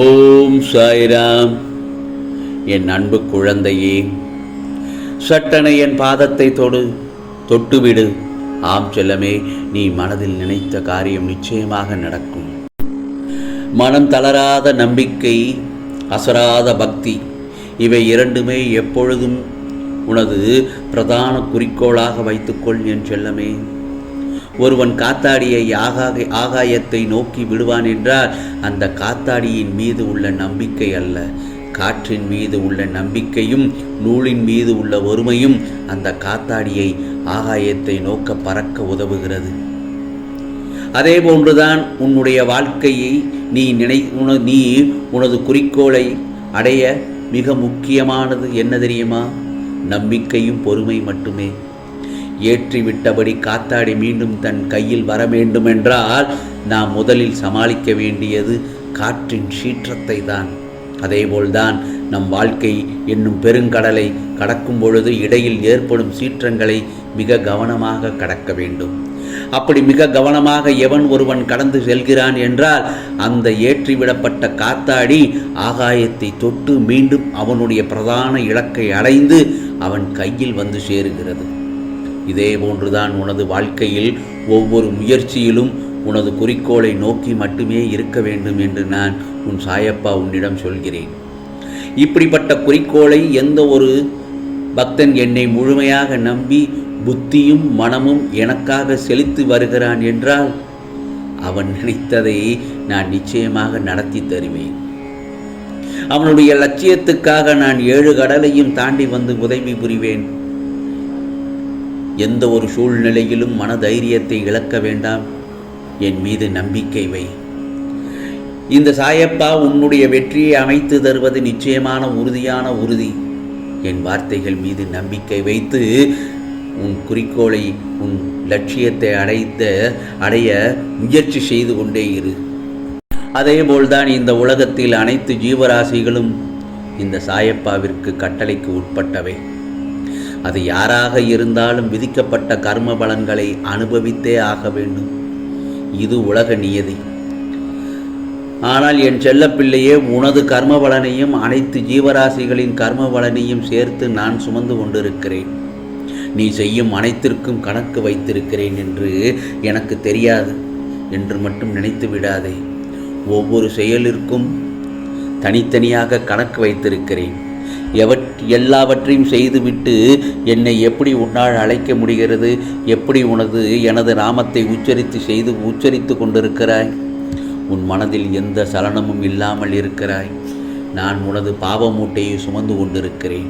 ஓம் சாய்ராம். என் அன்பு குழந்தையே சட்டனை என் பாதத்தை தொடு தொட்டுவிடு. ஆம் செல்லமே நீ மனதில் நினைத்த காரியம் நிச்சயமாக நடக்கும். மனம் தளராத நம்பிக்கை அசராத பக்தி இவை இரண்டுமே எப்பொழுதும் உனது பிரதான குறிக்கோளாக வைத்துக்கொள் என் செல்லமே. ஒருவன் காத்தாடியை ஆகாக ஆகாயத்தை நோக்கி விடுவான் என்றால் அந்த காத்தாடியின் மீது உள்ள நம்பிக்கை அல்ல. காற்றின் மீது உள்ள நம்பிக்கையும் நூலின் மீது உள்ள ஒருமையும் அந்த காத்தாடியை ஆகாயத்தை நோக்க பறக்க உதவுகிறது. அதே போன்றுதான் உன்னுடைய வாழ்க்கையை நீ நினை உன நீ உனது குறிக்கோளை அடைய மிக முக்கியமானது என்ன தெரியுமா? நம்பிக்கையும் பொறுமை மட்டுமே. ஏற்றி விட்டபடி காத்தாடி மீண்டும் தன் கையில் வர வேண்டுமென்றால் நாம் முதலில் சமாளிக்க வேண்டியது காற்றின் சீற்றத்தை தான் அதேபோல்தான் நம் வாழ்க்கை என்னும் பெருங்கடலை கடக்கும் பொழுது இடையில் ஏற்படும் சீற்றங்களை மிக கவனமாக கடக்க வேண்டும். அப்படி மிக கவனமாக எவன் ஒருவன் கடந்து செல்கிறான் என்றால் அந்த ஏற்றிவிடப்பட்ட காத்தாடி ஆகாயத்தை தொட்டு மீண்டும் அவனுடைய பிரதான இலக்கை அடைந்து அவன் கையில் வந்து சேருகிறது. இதே போன்றுதான் உனது வாழ்க்கையில் ஒவ்வொரு முயற்சியிலும் உனது குறிக்கோளை நோக்கி மட்டுமே இருக்க வேண்டும் என்று நான் உன் சாயப்பா உன்னிடம் சொல்கிறேன். இப்படிப்பட்ட குறிக்கோளை எந்த ஒரு பக்தன் என்னை முழுமையாக நம்பி புத்தியும் மனமும் எனக்காக செலுத்தி வருகிறான் என்றால் அவன் நினைத்ததை நான் நிச்சயமாக நடத்தி தருவேன். அவனுடைய லட்சியத்துக்காக நான் ஏழு கடலையும் தாண்டி வந்து உதவி புரிவேன். எந்த ஒரு சூழ்நிலையிலும் மனதைரியத்தை இழக்க வேண்டாம். என் மீது நம்பிக்கை வை. இந்த சாயப்பா உன்னுடைய வெற்றியை அமைத்து தருவது நிச்சயமான உறுதியான உறுதி. என் வார்த்தைகள் மீது நம்பிக்கை வைத்து உன் குறிக்கோளை உன் லட்சியத்தை அடைத்த அடைய முயற்சி செய்து கொண்டே இரு. அதேபோல்தான் இந்த உலகத்தில் அனைத்து ஜீவராசிகளும் இந்த சாயப்பாவிற்கு கட்டளைக்கு உட்பட்டவை. அது யாராக இருந்தாலும் விதிக்கப்பட்ட கர்ம பலன்களை அனுபவித்தே ஆக வேண்டும். இது உலக நியதி. ஆனால் என் செல்லப்பிள்ளையே உனது கர்ம பலனையும் அனைத்து ஜீவராசிகளின் கர்ம பலனையும் சேர்த்து நான் சுமந்து கொண்டிருக்கிறேன். நீ செய்யும் அனைத்திற்கும் கணக்கு வைத்திருக்கிறேன் என்று எனக்கு தெரியாது என்று மட்டும் நினைத்து விடாதே. ஒவ்வொரு செயலிற்கும் தனித்தனியாக கணக்கு வைத்திருக்கிறேன். எவற் எல்லாவற்றையும் செய்துவிட்டு என்னை எப்படி உன்னால் அழைக்க முடிகிறது? எப்படி உனது எனது நாமத்தை உச்சரித்து செய்து உச்சரித்து கொண்டிருக்கிறாய்? உன் மனதில் எந்த சலனமும் இல்லாமல் இருக்கிறாய். நான் உனது பாவமூட்டையை சுமந்து கொண்டிருக்கிறேன்.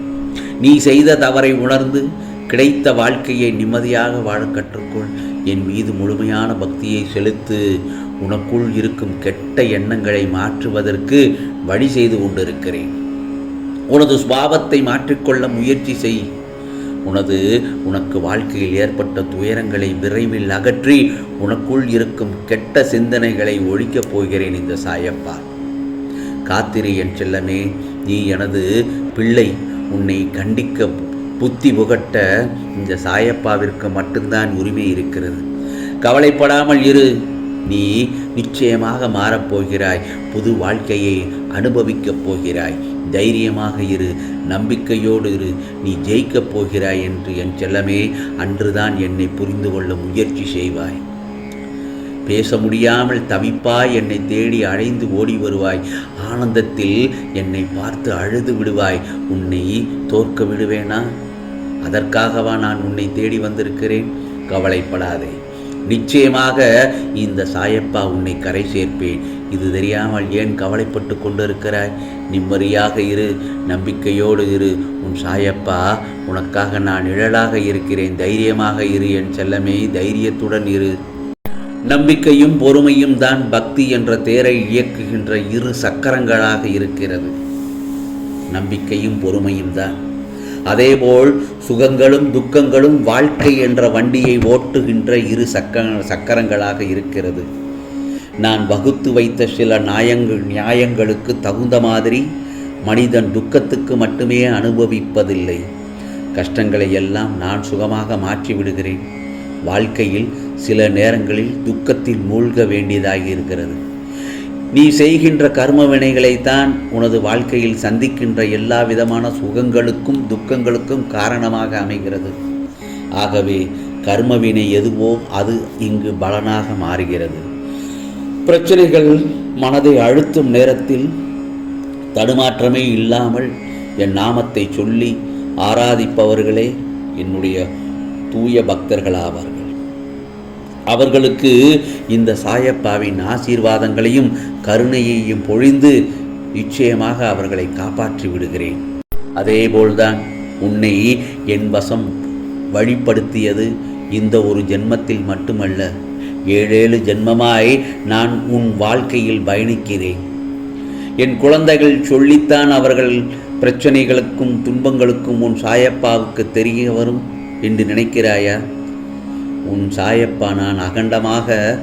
நீ செய்த தவறை உணர்ந்து கிடைத்த வாழ்க்கையை நிம்மதியாக வாழ கற்றுக்கொள். என் மீது முழுமையான பக்தியை செலுத்து உனக்குள் இருக்கும் கெட்ட எண்ணங்களை மாற்றுவதற்கு வழி செய்து கொண்டிருக்கிறேன். உனது சுபாவத்தை மாற்றிக்கொள்ள முயற்சி செய். உனது உனக்கு வாழ்க்கையில் ஏற்பட்ட துயரங்களை விரைவில் அகற்றி உனக்குள் இருக்கும் கெட்ட சிந்தனைகளை ஒழிக்கப் போகிறேன் இந்த சாயப்பா. காத்திரு என் செல்லமே நீ எனது பிள்ளை. உன்னை கண்டிக்க புத்தி புகட்ட இந்த சாயப்பாவிற்கு மட்டும்தான் உரிமை இருக்கிறது. கவலைப்படாமல் இரு. நீ நிச்சயமாக மாறப்போகிறாய் புது வாழ்க்கையை அனுபவிக்கப் போகிறாய். தைரியமாக இரு நம்பிக்கையோடு இரு. நீ ஜெயிக்கப் போகிறாய் என்று என் செல்லமே அன்றுதான் என்னை புரிந்து கொள்ள முயற்சி செய்வாய். பேச முடியாமல் தவிப்பாய் என்னை தேடி அழைந்து ஓடி வருவாய். ஆனந்தத்தில் என்னை பார்த்து அழுது விடுவாய். உன்னை தோற்க விடுவேனா? அதற்காகவா நான் உன்னை தேடி வந்திருக்கிறேன்? கவலைப்படாதே. நிச்சயமாக இந்த சாயப்பா உன்னை கரை சேர்ப்பேன். இது தெரியாமல் ஏன் கவலைப்பட்டு கொண்டிருக்கிறாய்? நிம்மதியாக இரு நம்பிக்கையோடு இரு. உன் சாயப்பா உனக்காக நான் நிழலாக இருக்கிறேன். தைரியமாக இரு என் செல்லமே தைரியத்துடன் இரு. நம்பிக்கையும் பொறுமையும் தான் பக்தி என்ற தேரை இயக்குகின்ற இரு சக்கரங்களாக இருக்கிறது. நம்பிக்கையும் பொறுமையும் தான். அதேபோல் சுகங்களும் துக்கங்களும் வாழ்க்கை என்ற வண்டியை ஓட்டுகின்ற இரு சக்க சக்கரங்களாக இருக்கிறது. நான் வகுத்து வைத்த சில நியாயங்கள் நியாயங்களுக்கு தகுந்த மாதிரி மனிதன் துக்கத்துக்கு மட்டுமே அனுபவிப்பதில்லை. கஷ்டங்களை எல்லாம் நான் சுகமாக மாற்றி விடுகிறேன். வாழ்க்கையில் சில நேரங்களில் துக்கத்தில் மூழ்க வேண்டியதாகி இருக்கிறது. நீ செய்கின்ற கர்ம வினைகளைத்தான் உனது வாழ்க்கையில் சந்திக்கின்ற எல்லா விதமான சுகங்களுக்கும் துக்கங்களுக்கும் காரணமாக அமைகிறது. ஆகவே கர்மவினை எதுவோ அது இங்கு பலனாக மாறுகிறது. பிரச்சனைகள் மனதை அழுத்தும் நேரத்தில் தடுமாற்றமே இல்லாமல் என் நாமத்தை சொல்லி ஆராதிப்பவர்களே என்னுடைய தூய பக்தர்களாவார்கள். அவர்களுக்கு இந்த சாயப்பாவின் ஆசீர்வாதங்களையும் கருணையையும் பொழிந்து நிச்சயமாக அவர்களை காப்பாற்றி விடுகிறேன். அதேபோல்தான் உன்னை என் வசம் வழிப்படுத்தியது இந்த ஒரு ஜென்மத்தில் மட்டுமல்ல ஏழேழு ஜென்மமாய் நான் உன் வாழ்க்கையில் பயணிக்கிறேன். என் குழந்தைகள் சொல்லித்தான் அவர்கள் பிரச்சனைகளுக்கும் துன்பங்களுக்கும் உன் சாயப்பாவுக்கு தெரிய வரும் என்று நினைக்கிறாயா? உன் சாயப்பா நான் அகண்டமாக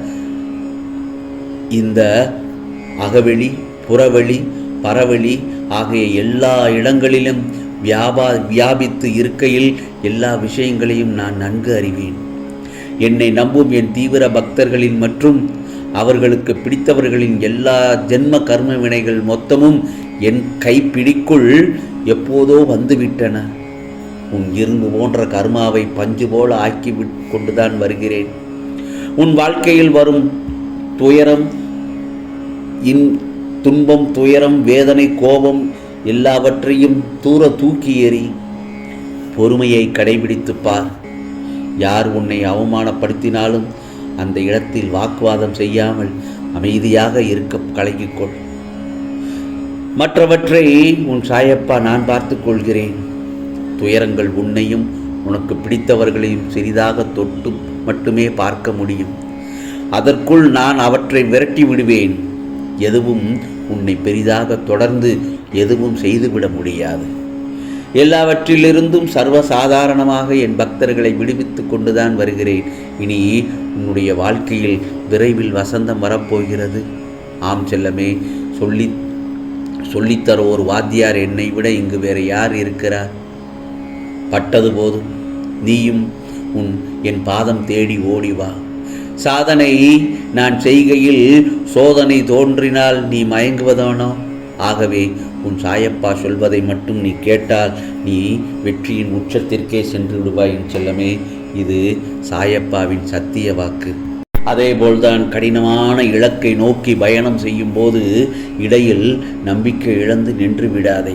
இந்த அகவெளி புறவெளி பரவெளி ஆகிய எல்லா இடங்களிலும் வியாபா வியாபித்து இருக்கையில் எல்லா விஷயங்களையும் நான் நன்கு அறிவேன். என்னை நம்பும் என் தீவிர பக்தர்களின் மற்றும் அவர்களுக்கு பிடித்தவர்களின் எல்லா ஜென்ம கர்ம வினைகள் மொத்தமும் என் கைப்பிடிக்குள் எப்போதோ வந்துவிட்டன. உன் இரும்பு போன்ற கர்மாவை பஞ்சு போல ஆக்கி விட் கொண்டுதான் வருகிறேன். உன் வாழ்க்கையில் வரும் துயரம் இன் துன்பம் துயரம் வேதனை கோபம் எல்லாவற்றையும் தூர தூக்கி எறி பொறுமையை கடைபிடித்துப் பார். யார் உன்னை அவமானப்படுத்தினாலும் அந்த இடத்தில் வாக்குவாதம் செய்யாமல் அமைதியாக இருக்க கலங்கிக்கொள் மற்றவற்றை உன் சாயப்பா நான் பார்த்து கொள்கிறேன். துயரங்கள் உன்னையும் உனக்கு பிடித்தவர்களையும் சிறிதாக தொட்டு மட்டுமே பார்க்க முடியும். அதற்குள் நான் அவற்றை விரட்டி விடுவேன். எதுவும் உன்னை பெரிதாக தொடர்ந்து எதுவும் செய்துவிட முடியாது. எல்லாவற்றிலிருந்தும் சர்வசாதாரணமாக என் பக்தர்களை விடுவித்து கொண்டுதான் வருகிறேன். இனி உன்னுடைய வாழ்க்கையில் விரைவில் வசந்தம் வரப்போகிறது. ஆம் செல்லமே சொல்லி சொல்லித்தர ஒரு வாத்தியார் என்னை விட இங்கு வேறு யார் இருக்கிறார்? பட்டது போதும். நீயும் உன் என் பாதம் தேடி ஓடி வா. சாதனை நான் செய்கையில் சோதனை தோன்றினால் நீ மயங்குவதானோ? ஆகவே உன் சாயப்பா சொல்வதை மட்டும் நீ கேட்டால் நீ வெற்றியின் உச்சத்திற்கே சென்று விடுவாய் என் செல்லமே. இது சாயப்பாவின் சத்திய வாக்கு. அதேபோல்தான் கடினமான இலக்கை நோக்கி பயணம் செய்யும்போது இடையில் நம்பிக்கை இழந்து நின்று விடாதே.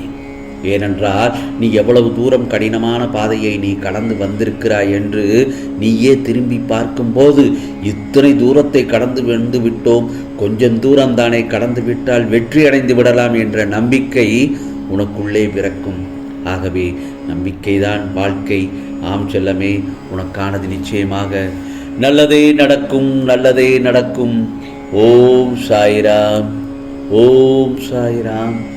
ஏனென்றால் நீ எவ்வளவு தூரம் கடினமான பாதையை நீ கடந்து வந்திருக்கிறாய் என்று நீயே திரும்பி பார்க்கும்போது இத்தனை தூரத்தை கடந்து வந்து விட்டோம். கொஞ்சம் தூரம் தானே கடந்து விட்டால் வெற்றி அடைந்து விடலாம் என்ற நம்பிக்கை உனக்குள்ளே பிறக்கும். ஆகவே நம்பிக்கைதான் வாழ்க்கை. ஆம் செல்லமே உனக்கானது நிச்சயமாக. நல்லதே நடக்கும் நல்லதே நடக்கும். ஓம் சாய்ராம் ஓம் சாய்ராம்.